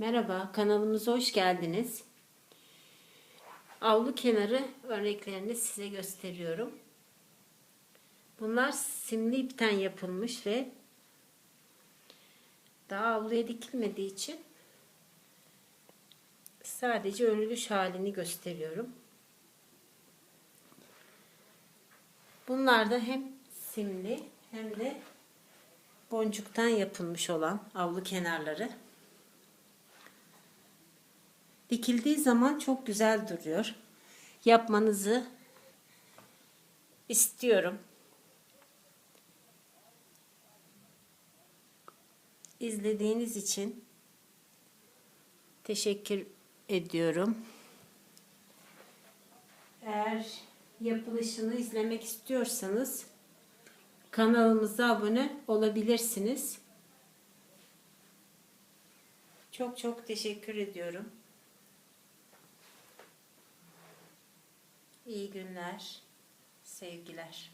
Merhaba, kanalımıza hoş geldiniz. Avlu kenarı örneklerini size gösteriyorum. Bunlar simli ipten yapılmış ve daha avluya dikilmediği için sadece örülüş halini gösteriyorum. Bunlar da hem simli hem de boncuktan yapılmış olan avlu kenarları. Dikildiği zaman çok güzel duruyor. Yapmanızı istiyorum. İzlediğiniz için teşekkür ediyorum. Eğer yapılışını izlemek istiyorsanız kanalımıza abone olabilirsiniz. Çok çok teşekkür ediyorum. İyi günler, sevgiler.